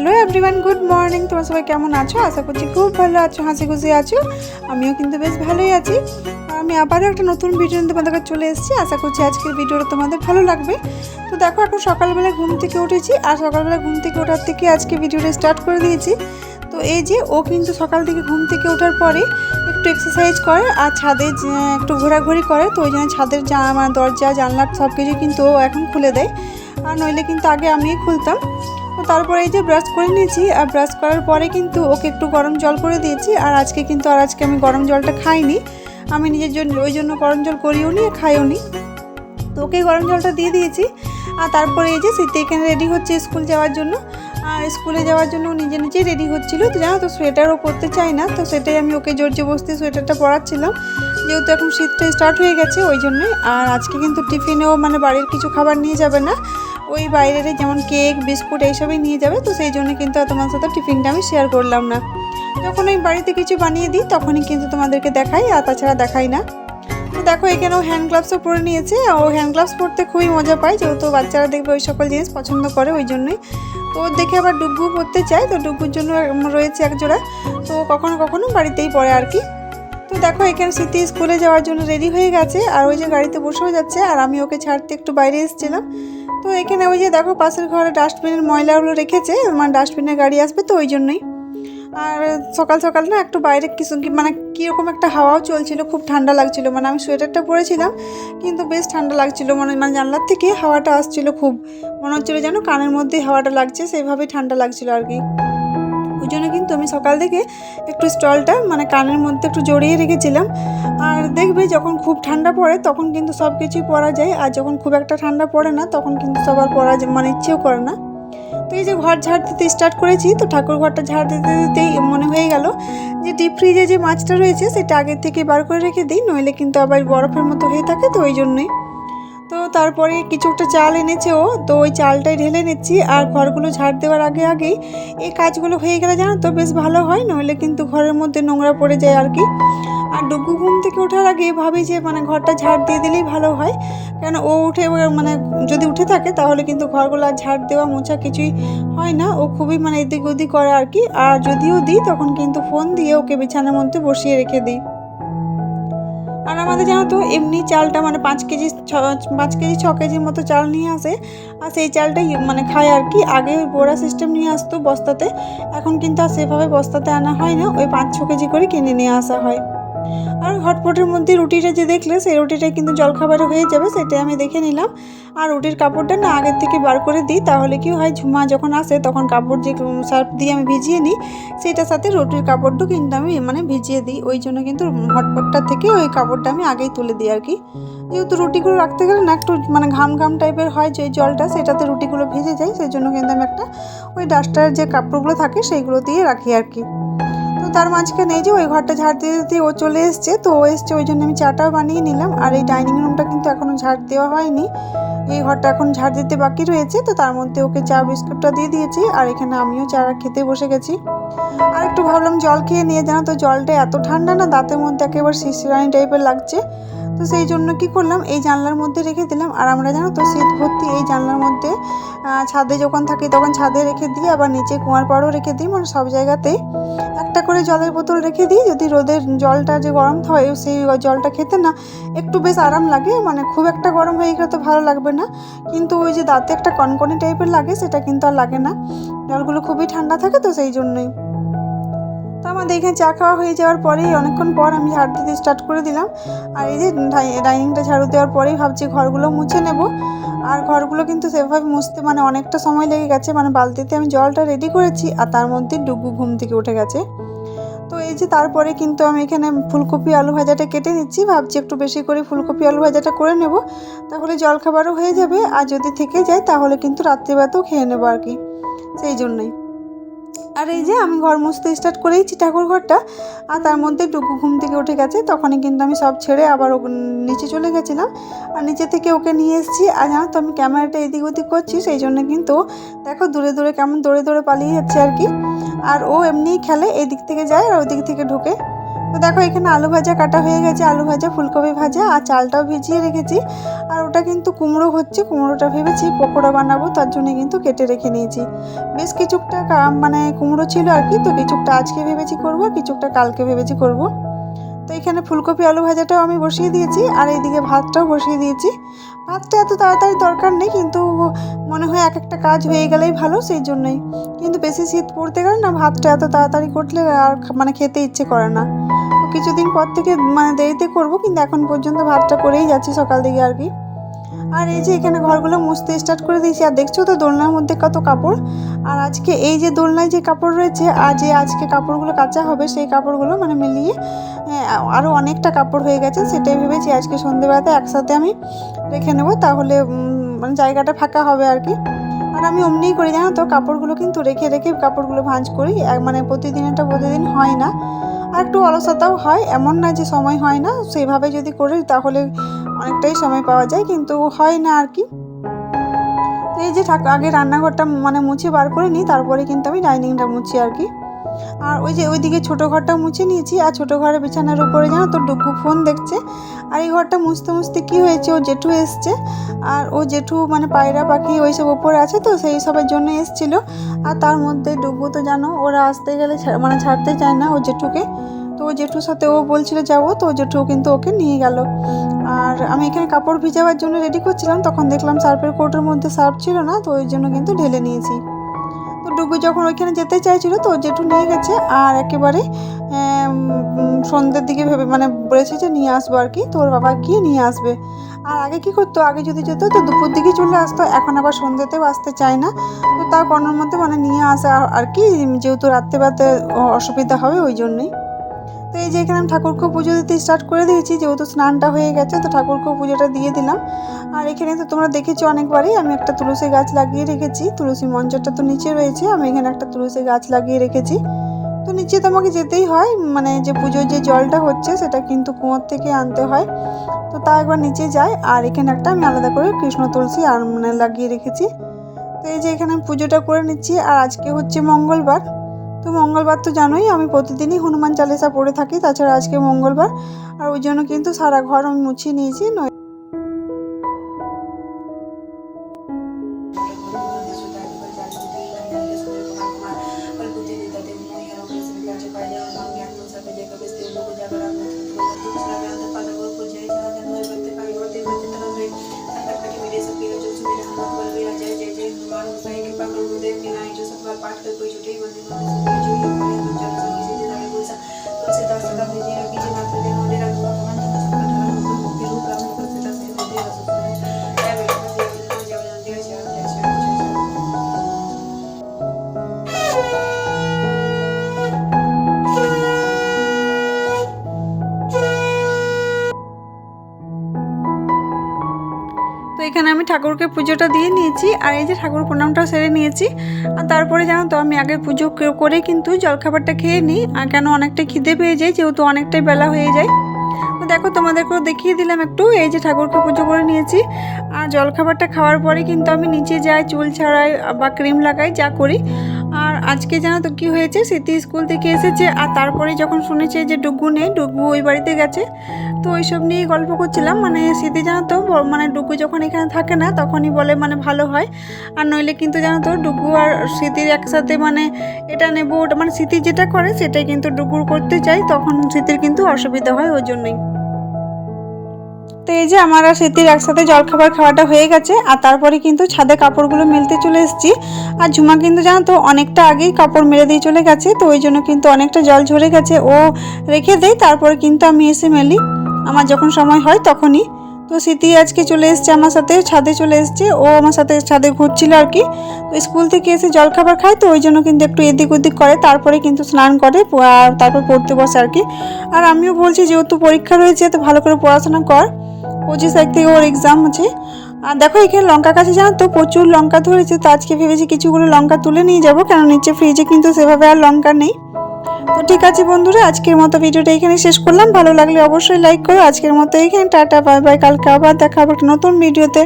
Hello everyone, good morning. তোমরা সবাই কেমন আছো? আশা করছি খুব ভালো আছো, হাসি খুশি আছো। আমিও কিন্তু বেশ ভালোই আছি। আমি আবারও একটা নতুন ভিডিও তোমাদের কাছে চলে এসেছি। আশা করছি আজকের ভিডিওটা তোমাদের ভালো লাগবে। তো দেখো, এখন সকালবেলা ঘুম থেকে উঠেছি আর সকালবেলা ঘুম থেকে ওঠার থেকে আজকে ভিডিওটা স্টার্ট করে দিয়েছি। তো এই যে ও কিন্তু সকাল থেকে ঘুম থেকে ওঠার পরে একটু এক্সারসাইজ করে আর ছাদে একটু ঘোরাঘুরি করে, তো ওই জন্য ছাদের জা- মানে দরজা, জানলা সব কিছু কিন্তু ও এখন খুলে দেয়। আর নইলে কিন্তু আগে আমিই খুলতাম। তো তারপরে এই যে ব্রাশ করে নিয়েছি, আর ব্রাশ করার পরে কিন্তু ওকে একটু গরম জল করে দিয়েছি, আর আজকে কিন্তু, আর আজকে আমি গরম জলটা খাইনি। আমি নিজের জন্য, ওই জন্য গরম জল করিও নি, খাইও নি। তো ওকে গরম জলটা দিয়ে দিয়েছি, আর তারপরে এই যে শীতে এখানে রেডি হচ্ছে স্কুল যাওয়ার জন্য। আর স্কুলে যাওয়ার জন্য নিজে নিজেই রেডি হচ্ছিল, তো জানো তো সোয়েটারও পরতে চাই না, তো সেটাই আমি ওকে জোর জবস্তি সোয়েটারটা পরাচ্ছিলাম। যেহেতু এখন শীতটা স্টার্ট হয়ে গেছে, ওই জন্যই। আর আজকে কিন্তু টিফিনেও মানে বাড়ির কিছু খাবার নিয়ে যাবে না ওই বাইরের যেমন কেক, বিস্কুট এইসবই নিয়ে যাবে, তো সেই জন্য কিন্তু তোমার সাথে টিফিনটা আমি শেয়ার করলাম না। যখন ওই বাড়িতে কিছু বানিয়ে দিই, তখনই কিন্তু তোমাদেরকে দেখাই, আর তাছাড়া দেখাই না। তো দেখো, এখানে ও হ্যান্ড গ্লাভসও পরে নিয়েছে ও হ্যান্ড গ্লাভস পরতে খুবই মজা পায়, যেহেতু বাচ্চারা দেখবে ওই সকল জিনিস পছন্দ করে, ওই জন্যই। তো দেখে আবার ডুব্বু পরতে চায়, তো ডুব্বুর জন্য রয়েছে এক জোড়া, তো কখনো কখনো বাড়িতেই পড়ে আর কি। তো দেখো, এখানে স্মৃতি স্কুলে যাওয়ার জন্য রেডি হয়ে গেছে। আর ওই যে গাড়িতে বসেও যাচ্ছে, আর আমি ওকে ছাড়তে একটু বাইরে এসেছিলাম। তো এখানে ওই যে দেখো, পাশের ঘরে ডাস্টবিনের ময়লাগুলো রেখেছে মানে ডাস্টবিনের গাড়ি আসবে তো ওই জন্যই। আর সকাল সকাল না একটু বাইরে কিছু মানে কীরকম একটা হাওয়াও চলছিল, খুব ঠান্ডা লাগছিল। মানে আমি সোয়েটারটা পরেছিলাম, কিন্তু বেশ ঠান্ডা লাগছিল। মানে মানে জানলার থেকে হাওয়াটা আসছিল খুব। মনে হচ্ছিল যেন কানের মধ্যে হাওয়াটা লাগছে, সেইভাবেই ঠান্ডা লাগছিল আর কি। ওই জন্য কিন্তু আমি সকাল থেকে একটু স্টলটা মানে কানের মধ্যে একটু জড়িয়ে রেখেছিলাম। আর দেখবে যখন খুব ঠান্ডা পড়ে তখন কিন্তু সব কিছুই পরা যায়, আর যখন খুব একটা ঠান্ডা পড়ে না তখন কিন্তু সবার পরা মানে ইচ্ছেও করে না। তো এই যে ঘর ঝাড় দিতে স্টার্ট করেছি, তো ঠাকুর ঘরটা ঝাড় দিতে দিতেই মনে হয়ে গেল যে ডিপ ফ্রিজে যে মাছটা রয়েছে সেটা আগের থেকে বার করে রেখে দিই, নইলে কিন্তু আবার বরফের মতো হয়ে থাকে, তো ওই জন্যই। তো তারপরে কিছু একটা চাল এনেছে ও, তো ওই চালটাই ঢেলে নিচ্ছি। আর ঘরগুলো ঝাড় দেওয়ার আগে আগেই এই কাজগুলো হয়ে গেলে জানো তো, বেশ ভালো হয়, নইলে কিন্তু ঘরের মধ্যে নোংরা পড়ে যায় আর কি। আর ডুগু ঘুম থেকে ওঠার আগে ভাবি যে মানে ঘরটা ঝাড় দিয়ে দিলেই ভালো হয়। কেন ও উঠে মানে যদি উঠে থাকে, তাহলে কিন্তু ঘরগুলো আর ঝাড় দেওয়া মোছা কিছুই হয় না। ও খুবই মানে এদিক ওদিক করে আর কি। আর যদিও দিই, তখন কিন্তু ফোন দিয়ে ওকে বিছানার মধ্যে বসিয়ে রেখে দিই। আর আমাদের জানো তো এমনি চালটা মানে পাঁচ কেজি পাঁচ কেজি ছ কেজির মতো চাল নিয়ে আসে। আর সেই চালটাই মানে খায় আর কি। আগে ওই বোরা সিস্টেম নিয়ে আসতো বস্তাতে। এখন কিন্তু আর সেভাবে বস্তাতে আনা হয় না। ওই পাঁচ ছ কেজি করে কিনে নিয়ে আসা হয়। আর হটপটের মধ্যে রুটিটা যে দেখলে, সেই রুটিটা কিন্তু জলখাবারে হয়ে যাবে সেটা আমি দেখে নিলাম। আর রুটির কাপড়টা না আগের থেকে বার করে দিই, তাহলে কি হয়, ঝুমা যখন আসে, তখন কাপড় যে সার্ফ দিয়ে আমি ভিজিয়ে নিই, সেটার সাথে রুটির কাপড়টাও কিন্তু আমি মানে ভিজিয়ে দিই। ওই জন্য কিন্তু হটপটটা থেকে ওই কাপড়টা আমি আগেই তুলে দিই আর কি। যেহেতু রুটিগুলো রাখতে গেলে না, একটু মানে ঘাম ঘাম টাইপের হয় যে জলটা, সেটাতে রুটিগুলো ভিজে যায় সেই জন্য কিন্তু আমি একটা ওই ডাস্টারের যে কাপড়গুলো থাকে সেইগুলো দিয়ে রাখি আর কি। তার মাঝখানে এই যে ওই ঘরটা ঝাড় দিয়ে দিতে ও চলে এসছে, তো ও এসছে, ওই জন্য আমি চাটাও বানিয়ে নিলাম। আর এই ডাইনিং রুমটা কিন্তু এখনও ঝাড় দেওয়া হয়নি। এই ঘরটা এখন ঝাড় দিতে বাকি রয়েছে, তো তার মধ্যে ওকে চা বিস্কুটটা দিয়ে দিয়েছি, আর এখানে আমিও চা খেতে বসে গেছি। আর একটু ভাবলাম জল খেয়ে নিয়ে যেন, তো জলটা এত ঠান্ডা না, দাঁতের মধ্যে একেবারে শিশিরানি টাইপের লাগছে। তো সেই জন্য কি করলাম, এই জানলার মধ্যে রেখে দিলাম। আর আমরা জানো তো শীত ভর্তি এই জানলার মধ্যে ছাদে যখন থাকি তখন ছাদে রেখে দিই, আবার নিচে কুয়ার পাড়ও রেখে দিই। মানে সব জায়গাতেই একটা করে জলের বোতল রেখে দিই। যদি রোদের জলটা যে গরম হয়, সেই জলটা খেতে না একটু বেশ আরাম লাগে। মানে খুব একটা গরম হয়ে গেলে তো ভালো লাগবে না। কিন্তু ওই যে দাঁতে একটা কনকনি টাইপের লাগে, সেটা কিন্তু আর লাগে না। জলগুলো খুবই ঠান্ডা থাকে তো সেই জন্যই। তো আমাদের এখানে চা খাওয়া হয়ে যাওয়ার পরেই অনেকক্ষণ পর আমি ঝাড় দিতে স্টার্ট করে দিলাম। আর এই যে ডাই- ডাইনিংটা ঝাড়ু দেওয়ার পরেই ভাবছি ঘরগুলো মুছে নেব। আর ঘরগুলো কিন্তু সেভাবে মুছতে মানে অনেকটা সময় লেগে গেছে মানে বালতিতে আমি জলটা রেডি করেছি আর তার মধ্যে ডুগু ঘুম থেকে উঠে গেছে। তো এই যে তারপরে কিন্তু আমি এখানে ফুলকপি আলু ভাজাটা কেটে নিচ্ছি, ভাবছি একটু বেশি করে ফুলকপি আলু ভাজাটা করে নেব। তাহলে জলখাবারও হয়ে যাবে, আর যদি থেকে যায় তাহলে কিন্তু রাত্রিবেলাতেও খেয়ে নেব আর কি। সেই জন্যই। আর এই যে আমি ঘর মুছতে স্টার্ট করেইছি ঠাকুর ঘরটা, আর তার মধ্যে টুকু ঘুম থেকে উঠে গেছে, তখনই কিন্তু আমি সব ছেড়ে আবার নিচে চলে গেছিলাম। আর নিচে থেকে ওকে নিয়ে এসেছি, আর জানো তো আমি ক্যামেরাটা এদিক ওদিক করছি, সেই জন্য কিন্তু দেখো দূরে দূরে কেমন দৌড়ে দৌড়ে পালিয়ে যাচ্ছে আর কি। আর ও এমনিই খেলে, এদিক দিক থেকে যায় আর ওদিক দিক থেকে ঢুকে। তো দেখো, এখানে আলু ভাজা কাটা হয়ে গেছে। আলু ভাজা, ফুলকপি ভাজা আর চালটাও ভিজিয়ে রেখেছি। আর ওটা কিন্তু কুমড়ো হচ্ছে। কুমড়োটা ভেবেছি পকোড়া বানাবো, তার জন্য কিন্তু কেটে রেখে নিয়েছি। বেশ কিছুটা মানে কুমড়ো ছিল আর কি, তো কিছুটা আজকে ভেবেছি করব কিছুটা কালকে ভেবেছি করব। তো এখানে ফুলকপি, আলু ভাজাটাও আমি বসিয়ে দিয়েছি আর এইদিকে ভাতটাও বসিয়ে দিয়েছি। ভাতটা এত তাড়াতাড়ি দরকার নেই, কিন্তু মনে হয় এক একটা কাজ হয়ে গেলেই ভালো সেই জন্যই। কিন্তু বেশি শীত পড়তে গেলে না, ভাতটা এত তাড়াতাড়ি করলে আর মানে খেতে ইচ্ছে করে না। তো কিছুদিন পর থেকে মানে দেরিতে করব, কিন্তু এখন পর্যন্ত ভাতটা করেই যাচ্ছি সকাল দিকে আর কি। আর এই যে এখানে ঘরগুলো মুছতে স্টার্ট করে দিয়েছি, আর দেখছ তো দোলনার মধ্যে কত কাপড়? আর আজকে এই যে দোলনায় যে কাপড় রয়েছে আর যে আজকে কাপড়গুলো কাঁচা হবে, সেই কাপড়গুলো মানে মিলিয়ে আরও অনেকটা কাপড় হয়ে গেছে। সেটাই ভেবেছি আজকে সন্ধেবেলাতে একসাথে আমি রেখে নেব, তাহলে মানে জায়গাটা ফাঁকা হবে আর কি। আর আমি অমনিই করি, জানো তো, কাপড়গুলো কিন্তু রেখে রেখে কাপড়গুলো ভাঁজ করি। মানে প্রতিদিন এটা প্রতিদিন হয় না। আর একটু অলসতাও হয়, এমন না যে সময় হয় না। সেইভাবে যদি করি, তাহলে অনেকটাই সময় পাওয়া যায়, কিন্তু হয় না আর কি। এই যে আগে রান্নাঘরটা মানে মুছে বার করে নিই, তারপরে কিন্তু আমি ডাইনিংটা মুছি আর কি। আর ওই যে ওইদিকে ছোটো ঘরটা মুছে নিয়েছি, আর ছোটো ঘরের বিছানার উপরে জানো তো ডুগু ফোন দেখছে। আর এই ঘরটা মুছতে মুছতে কী হয়েছে? ও জেঠু এসছে, আর ও জেঠু মানে পায়রা পাখি ওইসব ওপরে আছে তো, সেই সবের জন্য এসছিল। আর তার মধ্যে ডুগু তো জানো, ওরা আসতে গেলে মানে ছাড়তে চায় না ও জেঠুকে। তো জেঠুর সাথে ও বলছিল যাব তো জেঠু কিন্তু ওকে নিয়ে গেল। আর আমি এখানে কাপড় ভিজাবার জন্য রেডি করছিলাম, তখন দেখলাম সার্ফের কোটের মধ্যে সার্ফ ছিল না, তো ওই জন্য কিন্তু ঢেলে নিয়েছি। তো ডুগু যখন ওইখানে যেতে চাইছিল, তো জেঠু নিয়ে গেছে আর একেবারে সন্ধ্যের দিকে ভেবে মানে বলেছে যে, নিয়ে আসব আর কি, তোর বাবা গিয়ে নিয়ে আসবে। আর আগে কি করতো, আগে যদি যেত, তো দুপুর দিকে চলে আসতো, এখন আবার সন্ধ্যেতেও আসতে চায় না। তো তার কোনোর মধ্যে মানে নিয়ে আসা আর- কি, যেহেতু রাত্রেবেলাতে অ- অসুবিধা হবে ওই জন্যই। তো এই যে এখানে আমি ঠাকুরকে পুজো দিতে স্টার্ট করে দিয়েছি, যেহেতু স্নানটা হয়ে গেছে, তো ঠাকুরকে পুজোটা দিয়ে দিলাম। আর এখানে তো তোমরা দেখেছ অনেকবারই, আমি একটা তুলসী গাছ লাগিয়ে রেখেছি। তুলসী মঞ্চটা তো নিচে রয়েছে, আমি এখানে একটা তুলসী গাছ লাগিয়ে রেখেছি। তো নিচে তো আমাকে যেতেই হয় মানে যে পুজোর যে জলটা হচ্ছে, সেটা কিন্তু কুয়োর থেকে আনতে হয়। তো তা একবার নিচে যায় আর এখানে একটা আমি আলাদা করে কৃষ্ণ তুলসী আর মানে লাগিয়ে রেখেছি। তো এই যে এখানে পুজোটা করে নিচ্ছি, আর আজকে হচ্ছে মঙ্গলবার। তো মঙ্গলবার তো জানোই, আমি প্রতিদিনই হনুমান চালিসা পড়ে থাকি, তাছাড়া আজকে মঙ্গলবার। আর ওই জন্য কিন্তু সারা ঘর আমি মুছিয়ে নিয়েছি ঠাকুরকে পুজোটা দিয়ে নিয়েছি, আর এই যে ঠাকুর প্রণামটাও সেরে নিয়েছি। আর তারপরে জানো তো, আমি আগে পুজো করে কিন্তু জলখাবারটা খেয়ে নিই, আর কেন অনেকটা খিদে পেয়ে যায়, যেহেতু অনেকটাই বেলা হয়ে যায়। তো দেখো, তোমাদেরকেও দেখিয়ে দিলাম একটু, এই যে ঠাকুরকে পুজো করে নিয়েছি। আর জলখাবারটা খাওয়ার পরে কিন্তু আমি নিচে যাই, চুল ছাড়াই বা ক্রিম লাগাই, যা করি। আর আজকে জানো তো কী হয়েছে? স্মৃতি স্কুল থেকে এসেছে আর তারপরে যখন শুনেছে যে ডুগু নেই, ডুগু ওই বাড়িতে গেছে। তো ওইসব নিয়েই গল্প করছিলাম। মানে স্মৃতি জানো তো মানে ডুগু যখন এখানে থাকে না, তখনই বলে মানে ভালো হয়। আর নইলে কিন্তু জানো তো, ডুগু আর স্মৃতির একসাথে মানে এটা নেব, ওটা মানে স্মৃতি যেটা করে, সেটাই কিন্তু ডুগুর করতে চাই তখন স্মৃতির কিন্তু অসুবিধা হয় ওই জন্যই। তো এই যে আমার আর স্মৃতির একসাথে জলখাবার খাওয়াটা হয়ে গেছে, আর তারপরে কিন্তু ছাদে কাপড়গুলো মেলতে চলে এসেছি। আর ঝুমা কিন্তু জানো তো, অনেকটা আগেই কাপড় মেলে দিয়ে চলে গেছে, তো ওই জন্য কিন্তু অনেকটা জল ঝরে গেছে। ও রেখে দেয় তারপরে কিন্তু আমি এসে মেলি। আমার যখন সময় হয় তখনই। তো স্মৃতি আজকে চলে এসছে আমার সাথে, ছাদে চলে এসছে। ও আমার সাথে ছাদে ঘুরছিল আর কি। তো স্কুল থেকে এসে জলখাবার খায়, তো ওই জন্য কিন্তু একটু এদিক ওদিক করে, তারপরে কিন্তু স্নান করে আর তারপর পড়তে বসে আর কি। আর আমিও বলছি, যেহেতু পরীক্ষা রয়েছে, তো ভালো করে পড়াশোনা কর। পঁচিশ তারিখ থেকে ওর এক্সাম আছে। আর দেখো, এখানে লঙ্কা কাছে জানো তো প্রচুর লঙ্কা ধরেছে, তো আজকে ভেবেছি কিছুগুলো লঙ্কা তুলে নিয়ে যাব কারণ নিচে ফ্রিজে কিন্তু সেভাবে আর লঙ্কা নেই। তো ঠিক আছে বন্ধুরা, আজকের মতো ভিডিওটা এখানে শেষ করলাম। ভালো লাগলে অবশ্যই লাইক করো। আজকের মতো এখানে টাটা বাই বাই কালকে আবার দেখা হবে নতুন ভিডিওতে।